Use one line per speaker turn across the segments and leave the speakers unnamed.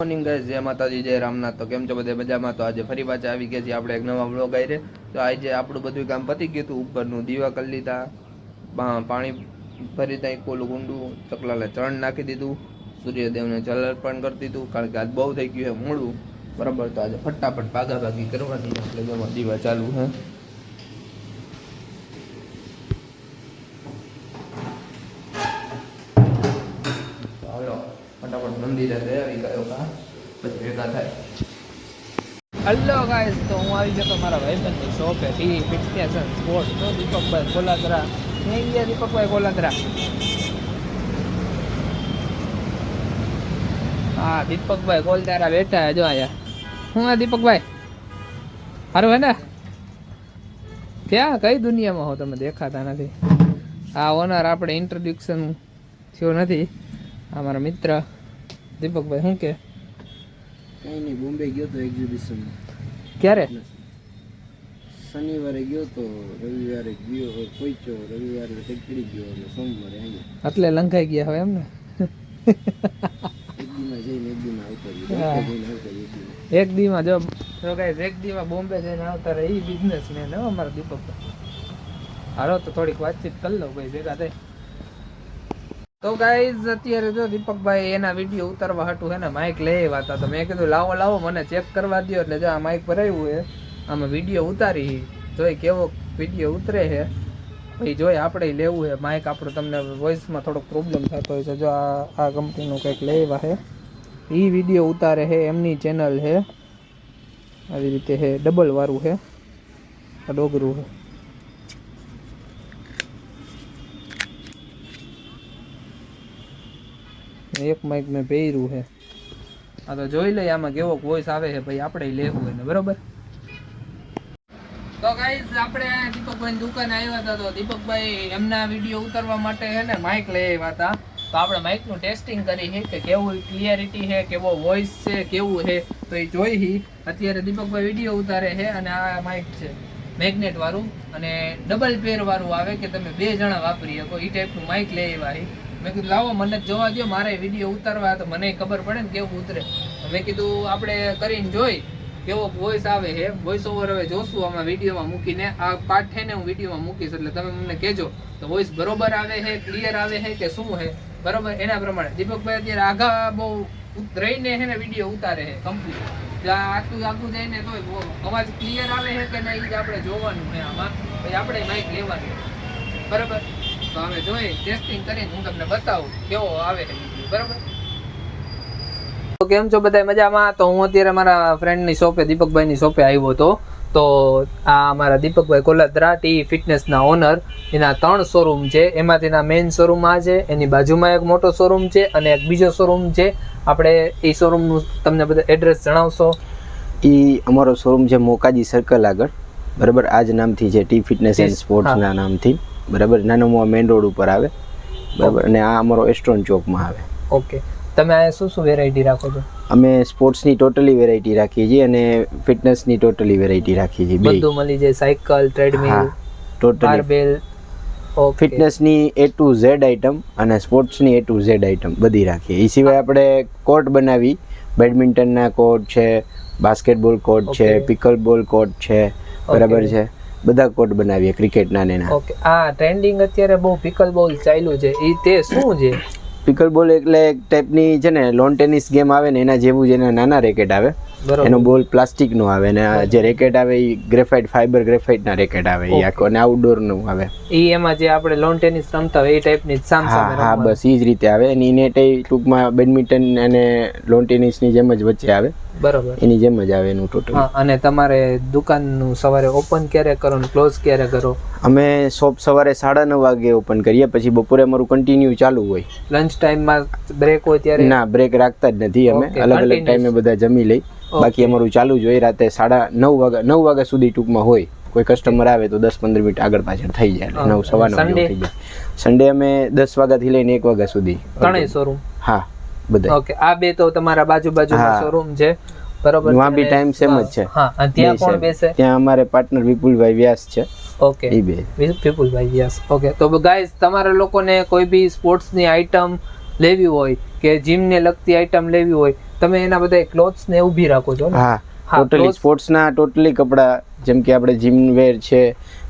Morning guys જય માતાજી, જય રામનાથ. તો કેમ છો બધે મજામાં? તો આજે ફરી પાછા આવી ગયા છીએ આપણે એક નવા બ્લોગ આવી તો આજે આપણું બધું કામ પતી ગયું હતું ઉપરનું, દીવા કરી લીધા. પાણી ભરી ત્યાં કોલું ગુંડું, ચકલાને ચરણ નાખી દીધું. સૂર્યદેવને જલ અર્પણ કરી દીધું, કારણ કે આજ બહુ થઈ ગયું છે મોડું બરાબર, તો આજે ફટાફટ ભાગાભાગી કરવાની એટલે જેમાં દીવા ચાલુ હે હાલો. ફટાફટ જઈ આવી ગયો કા? પછી ભેગા થાય. હલો ગાઈસ તો હું આવી જતો મારા ભાઈબંધની શોપે ટી ફિટનેસ એન્ડ સ્પોર્ટ તો દીપકભાઈ કોલાદરા ક્યાં ગયા દીપકભાઈ કોલાદરા હા, દીપકભાઈ કોલદારા બેઠા જો આયા હું આ દીપકભાઈ? સારું હે ને? ક્યાં? કઈ દુનિયામાં હો તમે? દેખાતા નથી. આ ઓનર આપણે ઇન્ટ્રોડ્યુક્શન થયો નથી. આ મારા મિત્ર. દીપકભાઈ શું કે?
કઈ નહીં બોમ્બે ગયો તો એક્ઝિબિશન
ક્યારે?
શનિવારે ગયો તો રવિવારે ગયો પહોંચ્યો રવિવારે નીકળી ગયો અને સોમવારે અહીંયા
એટલે લંકાઈ ગયા હવે એમ ને
એક દીમાં
હા.
એક
જો તો એક દીમાં બોમ્બે જઈને આવતા રહે એ બિઝનેસમેન હો અમારા દીપક હાલો તો થોડીક વાતચીત કરી લો ભાઈ ભેગા થઈ. તો ગાઈઝ અત્યારે જો દીપકભાઈ એના વીડિયો ઉતારવા હતું એને માઇક લઈ આવ્યા હતા, તો મેં કીધું, લાવો લાવો, મને ચેક કરવા દ્યો. એટલે જો આ માઇક ભરાયું છે આમાં વીડિયો ઉતારી જોઈ કેવો વીડિયો ઉતરે છે પછી જોઈ આપણે લેવું છે માઇક આપણું તમને વોઇસમાં થોડોક પ્રોબ્લેમ થતો હોય છે. જો આ આ કંપનીનું કંઈક લઈ આવ્યા છે એ વીડિયો ઉતારે છે એમની ચેનલ છે આવી રીતે છે ડબલ વાળું છે ડોગરું છે એક માઇક મેં પહેર્યું છે. આ તો જોઈ લઈએ આમાં કેવો વોઇસ આવે છે ભાઈ આપણે લેવું હોય ને, બરોબર? તો ગાઈઝ આપણે દીપકભાઈ દુકાને આવ્યા હતા તો દીપકભાઈ એમના વીડિયો ઉતારવા માટે છે ને માઇક લઈ આવ્યા હતા. તો આપણે માઇકનું ટેસ્ટિંગ કરી છે કે કેવું ક્લિયરિટી છે, કેવો વોઇસ છે, કેવું છે, તો એ જોઈ હી અત્યારે દીપકભાઈ વીડિયો ઉતારે છે અને આ માઇક છે. મેગ્નેટ વાળું અને ડબલ પેર વાળું આવે કે તમે બે જણા વાપરી શકો એ ટાઈપનું માઇક લઈ આવ્યા મેં કીધું, લાવો, મને જોવા દો મારે વીડિયો ઉતારવા તો મને ખબર પડે ને કેવું ઉતરે. મેં કીધું, આપણે કરીને જોઈ, કેવો વોઇસ આવે છે વોઇસ ઓવર હવે જોશું આમાં વિડીયોમાં મૂકીને. આ પાર્ટ છે ને હું વિડીયોમાં મૂકીશ, એટલે તમે મને કહેજો, તો વોઇસ બરોબર આવે છે ક્લિયર આવે છે કે શું છે? બરોબર? એના પ્રમાણે. દીપકભાઈ અત્યારે આઘા બહુ રહીને છે ને વીડિયો ઉતારે છે કમ્પ્લીટ આટલું આખું જાય ને તોય અવાજ ક્લિયર આવે છે કે નહીં આપણે જોવાનું છે આમાં. પછી આપણે માઇક લેવાનું બરાબર? તો અમે જોઈ ટેસ્ટિંગ કરીને હું તમને બતાવું કેવો આવે છે બરાબર? તો કેમ છો બધા મજામાં? તો હું અત્યારે મારા ફ્રેન્ડની શોપે દીપકભાઈની શોપે આવ્યો હતો. તો આ મારા દીપકભાઈ કોલત્રા ટી ફિટનેસના ઓનર એના ત્રણ શોરૂમ છે. એમાંથીના મેઇન શોરૂમ આ છે એની બાજુમાં એક મોટો શોરૂમ છે અને એક બીજો શોરૂમ છે. આપણે એ શોરૂમનું તમને બધા એડ્રેસ જણાવશો?
એ અમારો શોરૂમ છે મોકાજી સર્કલ આગળ. બરાબર? આ જ નામથી છે ટી ફિટનેસ એન્ડ સ્પોર્ટ્સના નામથી. બરાબર? નાનો મોવા મેઇન રોડ ઉપર આવે. બરાબર? અને આ અમારો એસ્ટ્રોન ચોકમાં આવે.
ઓકે તમે આ શું શું વેરાયટી રાખો છો?
અમે સ્પોર્ટ્સની ટોટલી વેરાયટી રાખીએ છીએ અને ફિટનેસની ટોટલી વેરાયટી રાખીએ છીએ.
બધું મળી જાય. સાયકલ ટ્રેડમિલ
ટોટલ
બેલ
ફિટનેસની એ ટુ ઝેડ આઇટમ અને સ્પોર્ટ્સની એ ટુ ઝેડ આઇટમ બધી રાખીએ. એ સિવાય આપણે કોર્ટ બનાવી. બેડમિન્ટનના કોર્ટ છે બાસ્કેટબોલ કોર્ટ છે. પિકલ બોલ કોર્ટ છે. બરાબર છે. બધા કોર્ટ બનાવીએ ક્રિકેટના ને એના.
ઓકે આ ટ્રેન્ડિંગ અત્યારે બહુ પિકલ બોલ ચાલ્યું છે. એ તે શું છે?
પિકલ બોલ એટલે એક ટાઈપની છે ને લોન ટેનિસ ગેમ આવે ને એના જેવું જ એના નાના રેકેટ આવે. એનો બોલ પ્લાસ્ટિકનો આવે ને જે રેકેટ આવે એ ગ્રેફાઇટ ફાઈબર ગ્રેફાઇટના રેકેટ આવે એ આખો અને આઉટડોરનું આવે.
એ એમાં જે આપણે લોન ટેનિસ રમતા હોય એ ટાઈપની જ સામ
હા
સામે
હા બસ એ જ રીતે આવે અને તે ટૂંકમાં બેડમિન્ટન અને લોન ટેનિસની જેમ જ વચ્ચે આવે.
બરોબર.
એની જેમ જ આવે એનું ટોટલ
અને તમારે દુકાનનું સવારે ઓપન ક્યારે કરો ને ક્લોઝ ક્યારે કરો?
અમે શોપ સવારે સાડા નવ વાગે ઓપન કરીએ પછી બપોરે અમારું કન્ટિન્યુ ચાલુ હોય.
લંચ ટાઈમમાં બ્રેક હોય ત્યારે?
ના બ્રેક રાખતા જ નથી અમે. અલગ અલગ ટાઈમે બધા જમી લઈ. બાકી અમારું ચાલુ જ હોય રાતે સાડા નવ વાગ્યા નવ વાગ્યા સુધી ટૂંકમાં હોય. કોઈ કસ્ટમર આવે તો દસ પંદર મિનિટ આગળ પાછળ થઈ જાય. નવ. સવા નવ થઈ જાય. સન્ડે અમે દસ વાગ્યાથી લઈને એક વાગ્યા સુધી
ત્રણેય શોરૂમ
હા. બધા
ઓકે આ બે તો તમારા બાજુ બાજુમાં શોરૂમ છે. બરોબર
વहाँ બી ટાઈમ સેમ જ છે.
હા ત્યાં કોણ બેસે?
ત્યાં અમારે પાર્ટનર વિપુલભાઈ વ્યાસ છે.
ઓકે
એ બે.
વિપુલભાઈ વ્યાસ. ઓકે તો ગાઈઝ તમારા લોકોને કોઈ બી સ્પોર્ટ્સની આઇટમ લેવી હોય કે જીમને લગતી આઈટમ લેવી હોય તમે એના બધા ક્લોથ્સ ને ઊભી રાખો છો ને?
હા ટોટલી સ્પોર્ટ્સના ટોટલી કપડાં જેમ કે આપણે જીમ વેર છે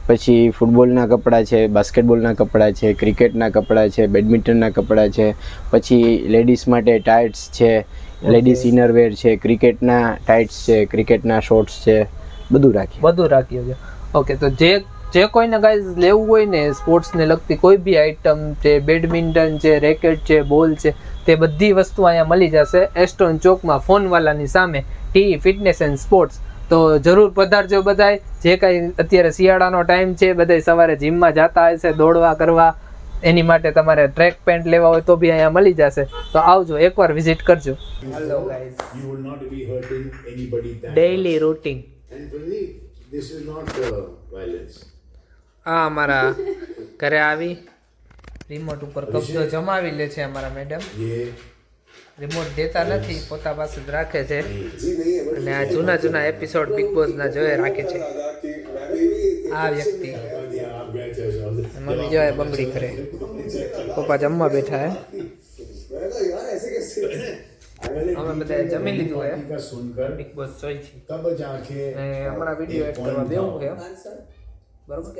પછી ફૂટબોલના કપડાં છે બાસ્કેટબોલના કપડાં છે ક્રિકેટના કપડાં છે બેડમિન્ટનના કપડાં છે પછી લેડીઝ માટે ટાઇટ્સ છે લેડીઝ ઇનરવેર છે ક્રિકેટના ટાઇટ્સ છે ક્રિકેટના શોર્ટ્સ છે બધું રાખીએ.
બધું રાખ્યું છે ઓકે તો જે જે કોઈને ગાઈઝ લેવું હોય ને સ્પોર્ટ્સને લગતી કોઈ બી આઈટમ છે બેડમિન્ટન છે રેકેટ છે બોલ છે તે બધી વસ્તુ અહીંયા મળી જશે. એસ્ટોન ચોકમાં ફોનવાલાની સામે. ટી ફિટનેસ એન્ડ સ્પોર્ટ્સ તો જરૂર પધારજો બધાય. જે કાંઈ અત્યારે શિયાળાનો ટાઈમ છે બધાય સવારે જીમમાં જતા હશે દોડવા કરવા. એની માટે તમારે ટ્રેક પેન્ટ લેવા હોય તો બી અહીંયા મળી જશે. તો આવજો એકવાર વિઝિટ કરજો. Hello guys
you will not be hurting anybody
daily routine
and believe this is not violence
આ અમારા ઘરે આવી. રિમોટ ઉપર કબજો જમાવી લે છે અમારા મેડમ
ये
રિમોટ દેતા નથી પોતા પાસે જ રાખે છે. અને આ જૂના જૂના એપિસોડ બિગ બોસના જોયે રાખે છે. આ વ્યક્તિ. મમ્મી જોયે બંગડી કરે. પપ્પા જમવા બેઠા હે? અમે બધા જમી લીધું હે? બિગ બોસ જોઈ છે. હમણાં વીડિયો એડ કરવા દેવું છે બરોબર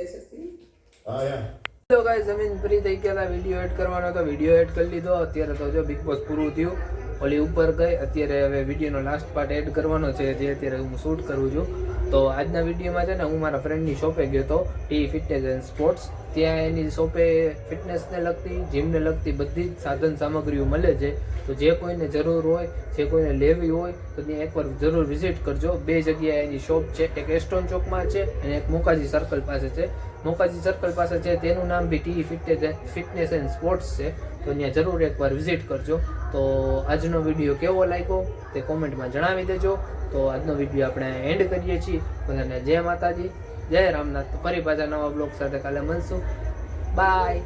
તો ગાઈસ જમીન ફ્રી થઈ ગયા વીડિયો એડ કરવાનો તો વીડિયો એડ કરી લીધો. અત્યારે તો જો બિગ બોસ પૂરું થયું. ઓલી ઉપર ગઈ. અત્યારે હવે વિડીયોનો લાસ્ટ પાર્ટ એડ કરવાનો છે, જે અત્યારે હું શૂટ કરું છું. તો આજના વિડીયોમાં છે ને, હું મારા ફ્રેન્ડની શોપે ગયો હતો ટી ફિટનેસ એન્ડ સ્પોર્ટ્સ ત્યાં એની શોપે ફિટનેસને લગતી જીમને લગતી બધી જ સાધન સામગ્રીઓ મળે છે. તો જે કોઈને જરૂર હોય, જે કોઈને લેવી હોય, તો ત્યાં એકવાર જરૂર વિઝિટ કરજો. બે જગ્યાએ એની શોપ છે, એક એસ્ટોન ચોકમાં છે અને એક મુકાજી સર્કલ પાસે છે. મોકાજી સર્કલ પાસે છે, તેનું નામ B T fitness and sports છે. તો ત્યાં જરૂર એકવાર વિઝિટ કરજો. તો આજનો વીડિયો કેવો લાગ્યો તે કોમેન્ટમાં જણાવી દેજો. તો આજનો વીડિયો આપણે એન્ડ કરીએ છીએ. બધાને જય માતાજી, જય રામનાથ. ફરી પાછા નવા બ્લોગ સાથે કાલે મળશું. બાય